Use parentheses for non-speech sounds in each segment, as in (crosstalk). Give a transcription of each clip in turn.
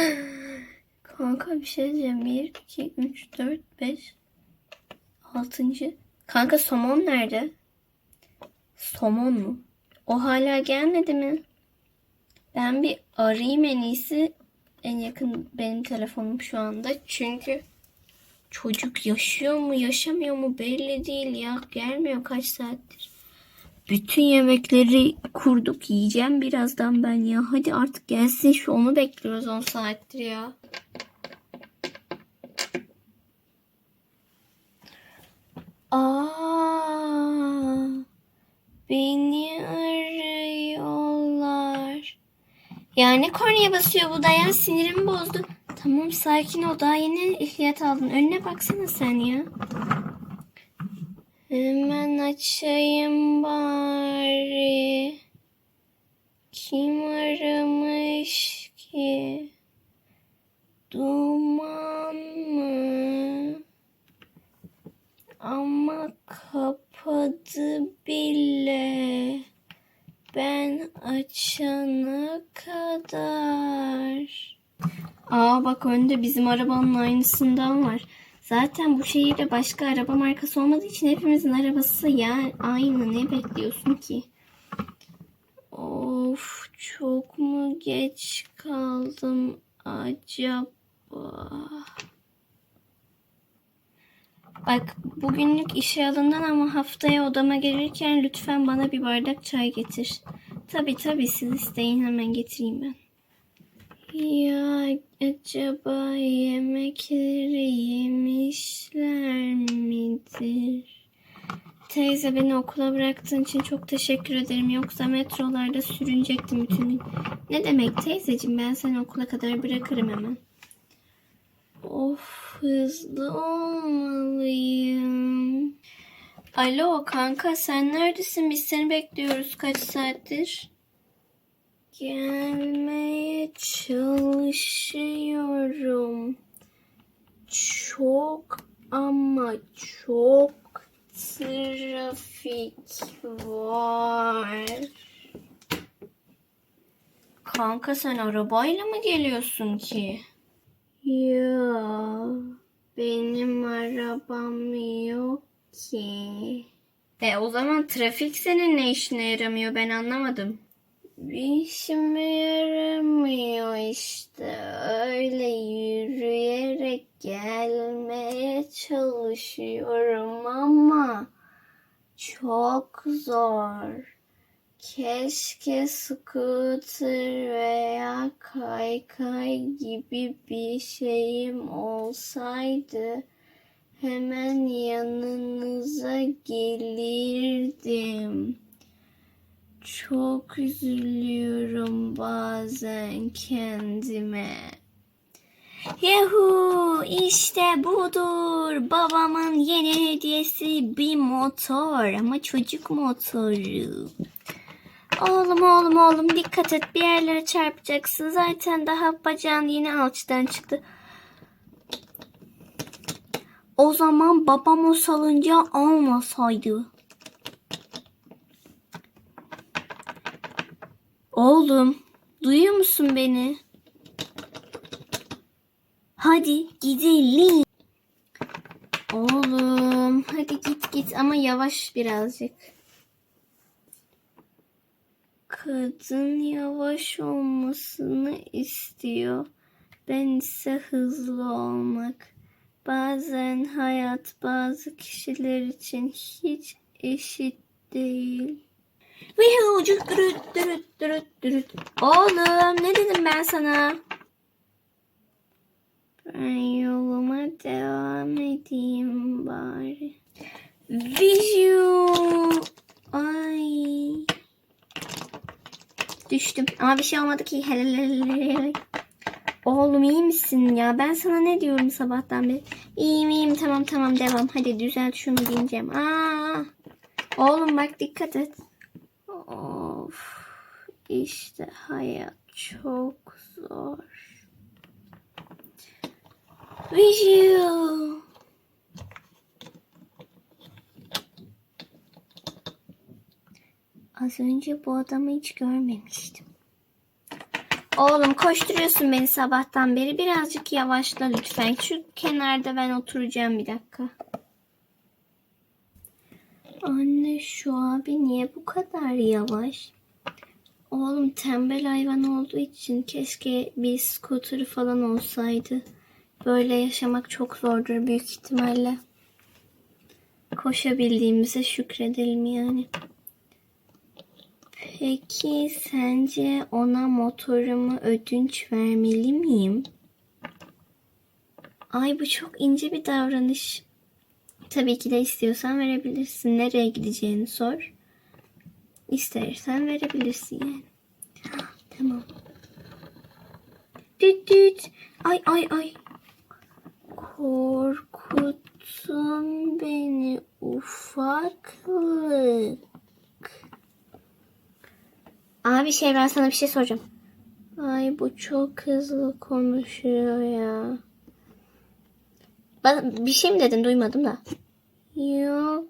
(gasps) Kanka bir şey diyeceğim. 1, 2, 3, 4, 5, 6. Kanka somon nerede? Somon mu? O hala gelmedi mi? Ben bir arayayım en iyisi. En yakın benim telefonum şu anda. Çünkü çocuk yaşıyor mu yaşamıyor mu belli değil ya. Gelmiyor kaç saattir. Bütün yemekleri kurduk yiyeceğim birazdan ben ya. Hadi artık gelsin şu onu bekliyoruz 10 saattir ya. Aa, beni arıyorlar. Yani kornaya basıyor bu da ya sinirimi bozdu. Tamam sakin ol daha yeni ehliyet aldın. Önüne baksana sen ya. Hemen açayım bari. Kim aramış ki? Duman mı? Ama kapadı bile. Ben açana kadar. Aa bak önde bizim arabanın aynısından var. Zaten bu şehirde başka araba markası olmadığı için hepimizin arabası ya aynı. Ne bekliyorsun ki? Of çok mu geç kaldım acaba? Bak bugünlük işe alından ama haftaya odama gelirken lütfen bana bir bardak çay getir. Tabi tabi siz isteyin hemen getireyim ben. Ya acaba yemekleri yemişler midir? Teyze beni okula bıraktığın için çok teşekkür ederim. Yoksa metrolarda sürünecektim bütün gün. Ne demek teyzeciğim ben seni okula kadar bırakırım hemen. Of hızlı olmalıyım. Alo kanka sen neredesin? Biz seni bekliyoruz kaç saattir? Gelmeye çalışıyorum. Çok ama çok trafik var. Kanka sen arabayla mı geliyorsun ki? Ya benim arabam yok ki. E o zaman trafik senin ne işine yaramıyor ben anlamadım. Bir işime yaramıyor işte. Öyle yürüyerek gelmeye çalışıyorum ama çok zor. Keşke scooter veya kaykay gibi bir şeyim olsaydı. Hemen yanınıza gelirdim. Çok üzülüyorum bazen kendime. Yahu işte budur babamın yeni hediyesi bir motor ama çocuk motoru. Oğlum oğlum oğlum dikkat et bir yerlere çarpacaksın zaten daha bacağın yeni alçıdan çıktı. O zaman babam o salıncağı almasaydı. Oğlum, duyuyor musun beni? Hadi gidelim. Oğlum, hadi git git ama yavaş birazcık. Kadın yavaş olmasını istiyor. Ben ise hızlı olmak. Bazen hayat bazı kişiler için hiç eşit değil. Vihu, dürüt dürüt dürüt dürüt. Oğlum ne dedim ben sana? Ben yoluma devam edeyim bari. Vihu. Ay. Düştüm. Ama bir şey olmadı ki. Oğlum iyi misin ya? Ben sana ne diyorum sabahtan beri? İyiyim iyiyim tamam tamam devam. Hadi düzelt şunu diyeceğim. Aa. Oğlum bak dikkat et. Of. İşte hayat çok zor. Visual. Az önce bu adamı hiç görmemiştim. Oğlum koşturuyorsun beni sabahtan beri. Birazcık yavaşla lütfen. Şu kenarda ben oturacağım bir dakika. Anne şu abi niye bu kadar yavaş? Oğlum tembel hayvan olduğu için keşke bir skuturu falan olsaydı. Böyle yaşamak çok zordur büyük ihtimalle. Koşabildiğimize şükredelim yani. Peki sence ona motorumu ödünç vermeli miyim? Ay bu çok ince bir davranış. Tabii ki de istiyorsan verebilirsin. Nereye gideceğini sor. İstersen verebilirsin yani. Tamam. Düt düt. Ay ay ay. Korkuttun beni ufaklık. Abi şey ben sana bir şey soracağım. Ay bu çok hızlı konuşuyor ya. Bana bir şey mi dedin duymadım da. Yok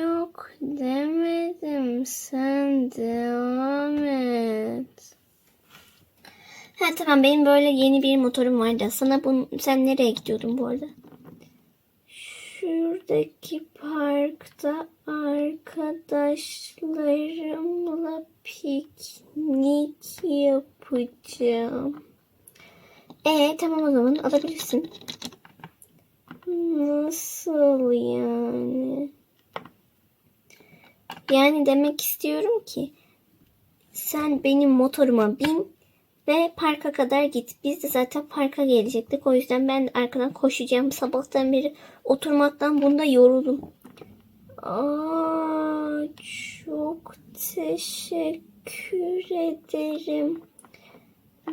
yok demedim sen devam et. Ha tamam benim böyle yeni bir motorum vardı. Sana bunu sen nereye gidiyordun bu arada? Şuradaki parkta arkadaşlarımla piknik yapacağım. E tamam o zaman alabilirsin. Nasıl yani? Yani demek istiyorum ki sen benim motoruma bin ve parka kadar git. Biz de zaten parka gelecektik. O yüzden ben arkadan koşacağım. Sabahtan beri oturmaktan bunda yoruldum. Aa, çok teşekkür ederim.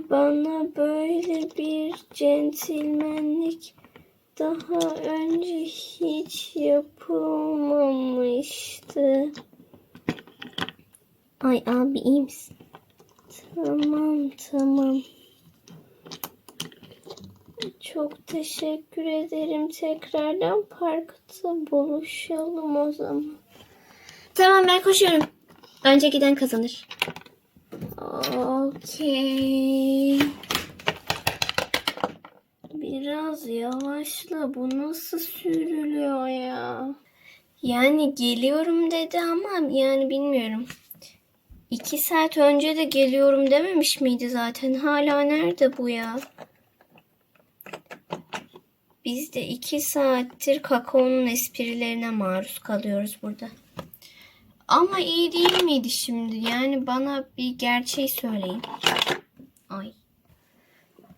Bana böyle bir centilmenlik daha önce hiç yapılmamıştı. Ay abi iyi misin? Tamam tamam. Çok teşekkür ederim. Tekrardan parkta buluşalım o zaman. Tamam ben koşuyorum. Önce giden kazanır. Okey. Biraz yavaşla. Bu nasıl sürülüyor ya? Yani geliyorum dedi ama yani bilmiyorum. İki saat önce de geliyorum dememiş miydi zaten? Hala nerede bu ya? Biz de iki saattir kakaonun esprilerine maruz kalıyoruz burada. Ama iyi değil miydi şimdi? Yani bana bir gerçeği söyleyin. Ay.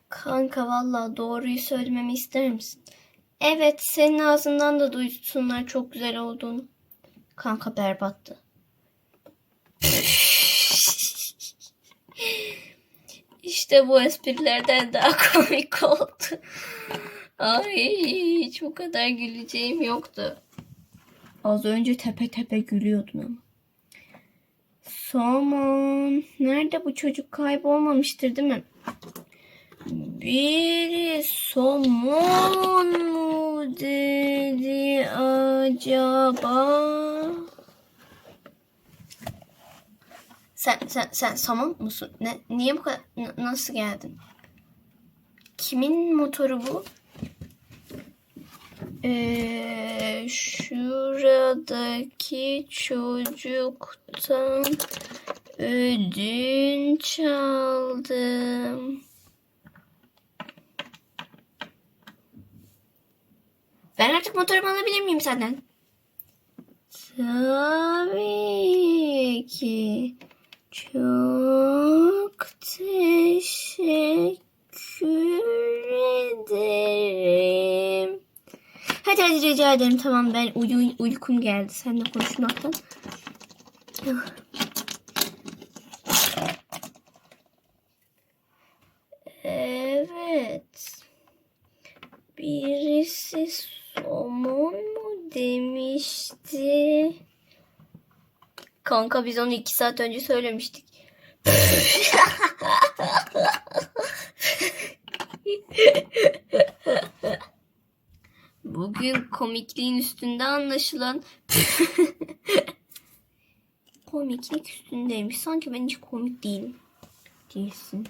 Kanka vallahi doğruyu söylememi ister misin? Evet senin ağzından da duysunlar çok güzel olduğunu. Kanka berbattı. İşte bu esprilerden daha (laughs) komik oldu. Ay hiç bu kadar güleceğim yoktu. Az önce tepe tepe gülüyordun ama. Somon. Nerede bu çocuk kaybolmamıştır değil mi? Biri somon mu dedi acaba? Sen sen sen somon musun? Ne niye bu kadar nasıl geldin? Kimin motoru bu? Ee, şuradaki çocuktan ödünç aldım. Ben artık motorumu alabilir miyim senden? Tabii ki. Çok teşekkür ederim. Hadi hadi rica ederim. Tamam ben uyu, uykum geldi seninle konuşmaktan. Evet. Birisi somon mu demişti? Kanka biz onu iki saat önce söylemiştik. Bugün komikliğin üstünde anlaşılan komiklik üstündeymiş. Sanki ben hiç komik değilim. Değilsin.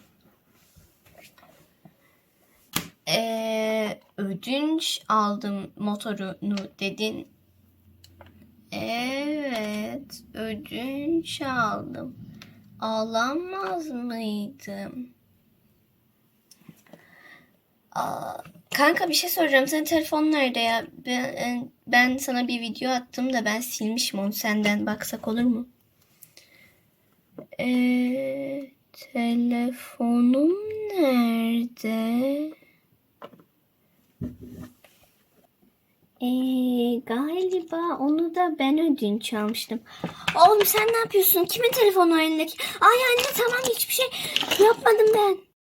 Ee, ödünç aldım motorunu dedin. Evet, ödünç aldım. Alamaz mıydım? Aa, kanka bir şey soracağım. Senin telefonun nerede ya? Ben, ben sana bir video attım da ben silmişim onu senden. Baksak olur mu? Ee, telefonum nerede? Ee, galiba onu da ben ödünç almıştım. Oğlum sen ne yapıyorsun? Kimin telefonu elindeki? Ay anne tamam hiçbir şey yapmadım ben.